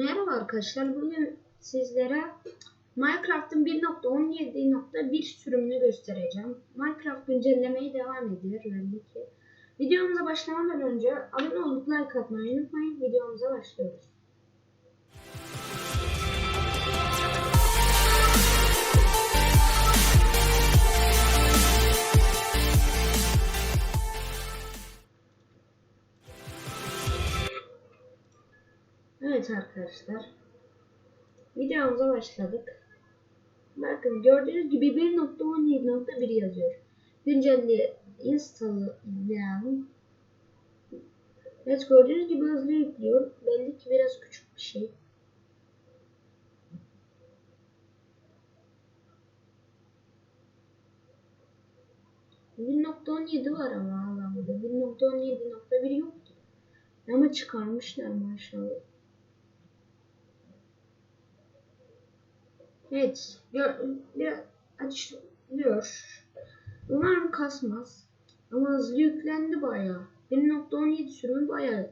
Merhaba arkadaşlar. Bugün sizlere Minecraft'ın 1.17.1 sürümünü göstereceğim. Minecraft güncellemeye devam ediyor belli ki. Videomuza başlamadan önce abone olup like atmayı unutmayın. Videomuza başlıyoruz. Evet arkadaşlar. Videomuza başladık. Bakın gördüğünüz gibi 1.17.1 yazıyor. Güncelli installlayalım. Evet gördüğünüz gibi hızlı yüklüyor. Belli ki biraz küçük bir şey. .17 var ama hala burada. 1.17.1 yoktu. Ama çıkarmışlar maşallah. Evet. Biraz açılıyor. Umarım kasmaz. Ama hızlı yüklendi bayağı. 1.17 sürümü bayağı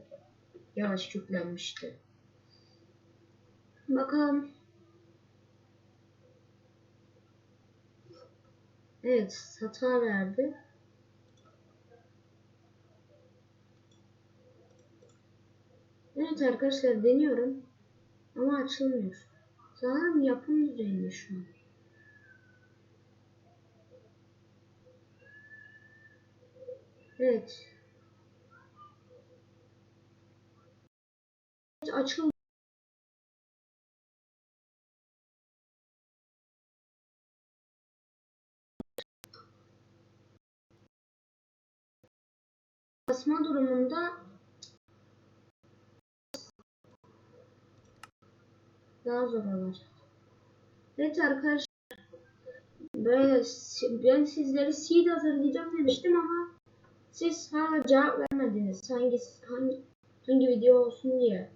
yavaş yüklenmişti. Bakalım. Evet. Hata verdi. Evet arkadaşlar deniyorum. Ama açılmıyor. Sanırım yapım düzeyinde şu an. Evet. Evet açıldı. Basma durumunda daha zor olacak. Evet arkadaşlar böyle ben sizlere seed hazırlayacağım demiştim ama siz hala cevap vermediniz. Hangi hangi, hangi video olsun diye.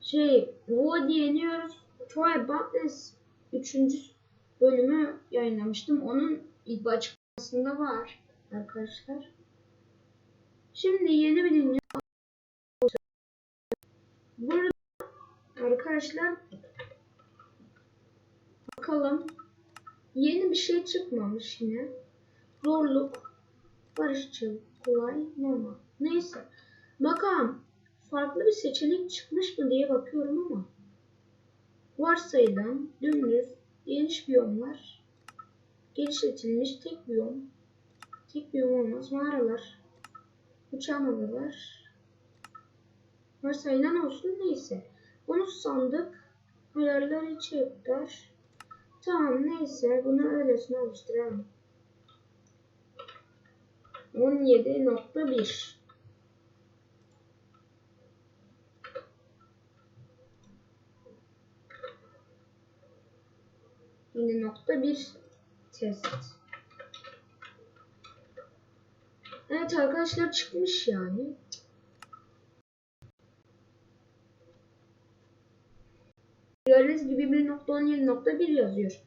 Şey bu diyeniyoruz. Troy Butless 3. bölümü yayınlamıştım. Onun ilk açıklamasında var arkadaşlar. Şimdi yeni bir dünya arkadaşlar bakalım yeni bir şey çıkmamış yine. Zorluk, barışçıl, kolay, normal. Neyse. Bakalım farklı bir seçenek çıkmış mı diye bakıyorum ama varsayılan dümdüz geniş biyomlar genişletilmiş tek biyom tek biyom olmaz mağaralar uçan adalar varsayılan olsun neyse onu sandık hayaller içerikler tamam neyse bunu öylesine oluşturalım 17.1 Yine nokta bir test. Evet arkadaşlar çıkmış yani. Gördüğünüz gibi 1.17.1 yazıyor.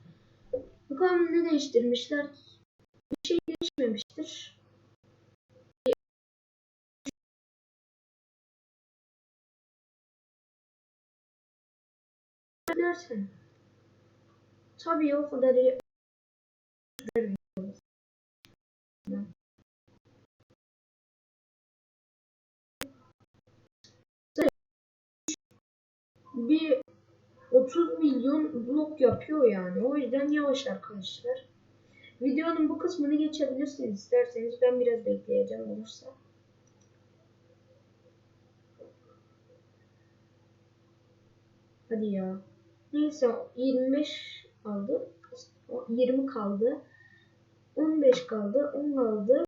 Bakalım ne değiştirmişler. Bir şey değişmemiştir. Dersen. Tabii o kadar. Bir 30 milyon blok yapıyor yani. O yüzden yavaş arkadaşlar. Videonun bu kısmını geçebilirsiniz isterseniz. Ben biraz bekleyeceğim olursa. Hadi ya. Neyse 25 kaldı. 20 kaldı. 15 kaldı. 10 kaldı.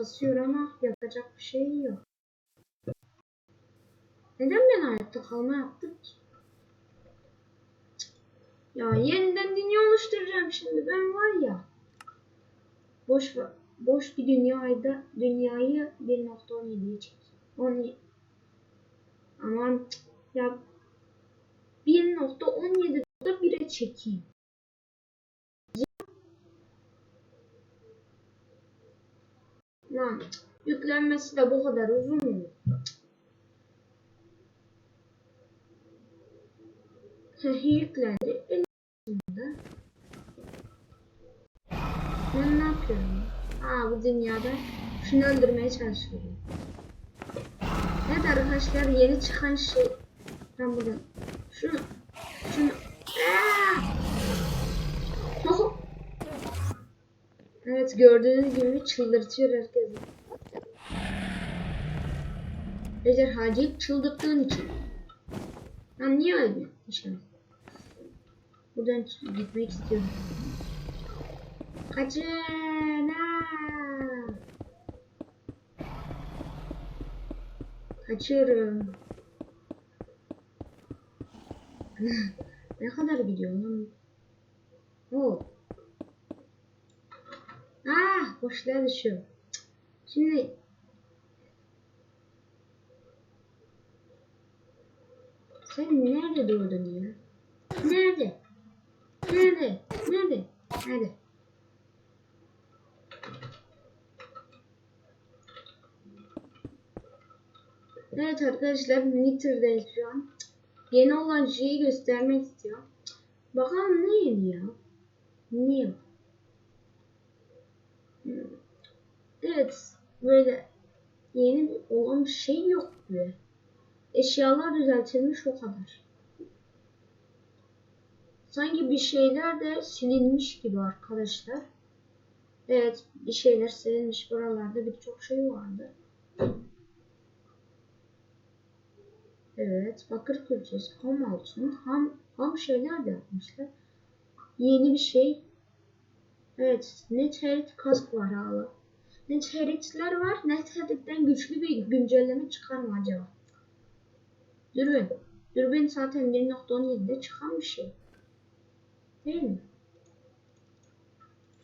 Kasıyor ama yapacak bir şey yok. Neden ben hayatta kalma yaptık ki? Ya yeniden dünya oluşturacağım şimdi ben var ya. Boş boş bir dünyaydı dünyayı 1.17'ye çek. 17 Aman ya 1.17'de 1'e çekeyim. Lan yüklenmesi de bu kadar uzun mu? Yüklendi. Elimde. Ben ne yapıyorum? Aa bu dünyada şunu öldürmeye çalışıyorum. Evet arkadaşlar yeni çıkan şey ben burada şunu şunu Aa! Oho! Evet gördüğünüz gibi çıldırtıyor herkesi. Ejderhacıyı çıldırttığın için. Ben niye öldüm? İnşallah. Buradan ç- gitmek istiyorum. Kaçın! Aa! Kaçıyorum. ne kadar gidiyor? Boşluğa düşüyor. Şimdi sen nerede doğdun ya? Nerede? Nerede? Nerede? Nerede? Evet arkadaşlar Miniter'dayız şu an. Yeni olan şeyi göstermek istiyorum. Bakalım ne yeni ya? Niye? Hmm. Evet böyle yeni olan bir şey yok be. Eşyalar düzeltilmiş o kadar. Sanki bir şeyler de silinmiş gibi arkadaşlar. Evet bir şeyler silinmiş buralarda birçok şey vardı. Evet, bakır külçesi, ham altın, ham, ham şeyler de yapmışlar. Yeni bir şey. Evet, Netherit kask var hala. Netheritler var. Netherit'ten güçlü bir güncelleme çıkar mı acaba? Dürbün. Dürbün zaten 1.17'de çıkan bir şey. Değil mi?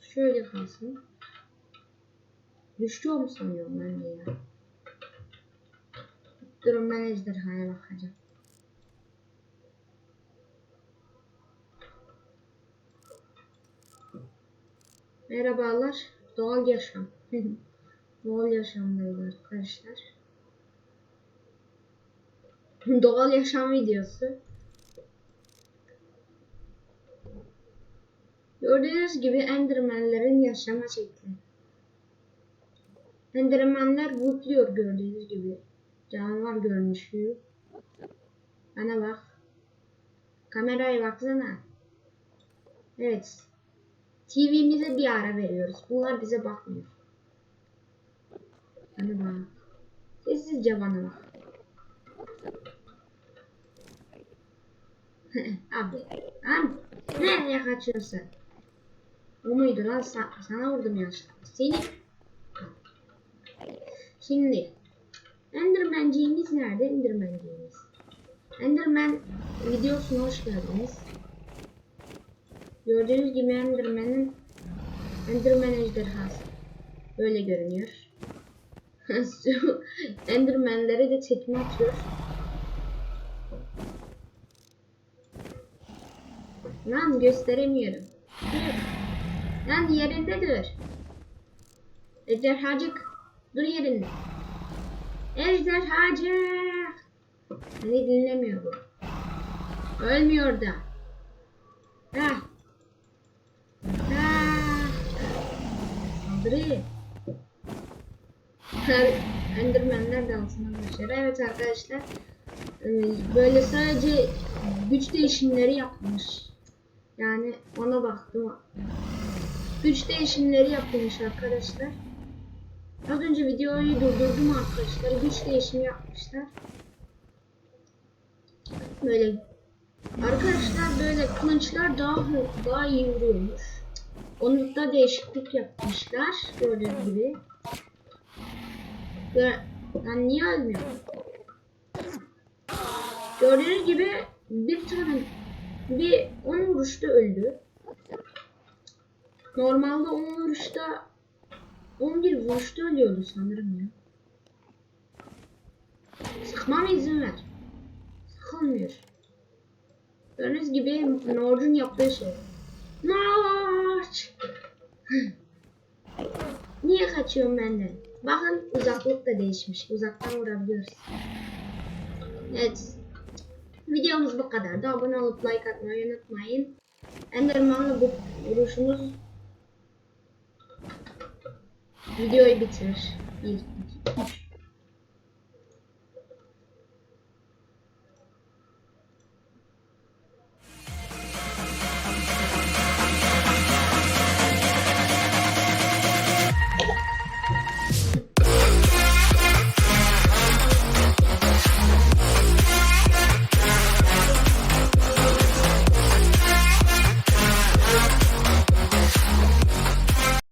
Şöyle kalsın. Düşüyor mu sanıyorum ben de ya? Durun ben ejderhaya bakacağım. Merhabalar. Doğal yaşam. Doğal yaşamdayız arkadaşlar. Doğal yaşam videosu. Gördüğünüz gibi Enderman'lerin yaşama şekli. Enderman'ler mutluyor gördüğünüz gibi. Canavar görünüşü. Bana bak. Kameraya baksana. Evet. TV'mize bir ara veriyoruz. Bunlar bize bakmıyor. Bana bak. Sessizce bana bak. Abi. Abi. Nereye kaçıyorsun? O muydu lan? Sa- sana vurdum yanlışlıkla. Seni. Şimdi. Endermanciğimiz nerede? Endermanciğimiz. Enderman videosuna hoş geldiniz. Gördüğünüz gibi Enderman'ın Enderman ejderhası. Böyle görünüyor. Enderman'lere de tekme atıyor. Lan gösteremiyorum. Dur. Lan yerinde dur. Ejderhacık. Dur yerinde. Ejderhacık. Beni dinlemiyor bu. Ölmüyor da. Hah. Enderman'ler dansına başlar. Evet arkadaşlar. e, Böyle sadece güç değişimleri yapmış. Yani ona baktım. Güç değişimleri yapılmış arkadaşlar. Az önce videoyu durdurdum arkadaşlar. Güç değişimi yapmışlar. Böyle arkadaşlar böyle kılıçlar daha daha iyi vuruyormuş. Onu değişiklik yapmışlar gördüğünüz gibi. Gör ben niye ölmüyorum? Gördüğünüz gibi bir tane bir 10 vuruşta öldü. Normalde 10 vuruşta 11 vuruşta ölüyordu sanırım ya. Sıkmama izin ver. Sıkılmıyor. Gördüğünüz gibi Norc'un yaptığı şey. Norc! Niye kaçıyorum benden? Bakın uzaklık da değişmiş. Uzaktan vurabiliyoruz. Evet. Videomuz bu kadar. Da abone olup like atmayı unutmayın. Enderman'la bu vuruşumuz videoyu bitirir. Bir,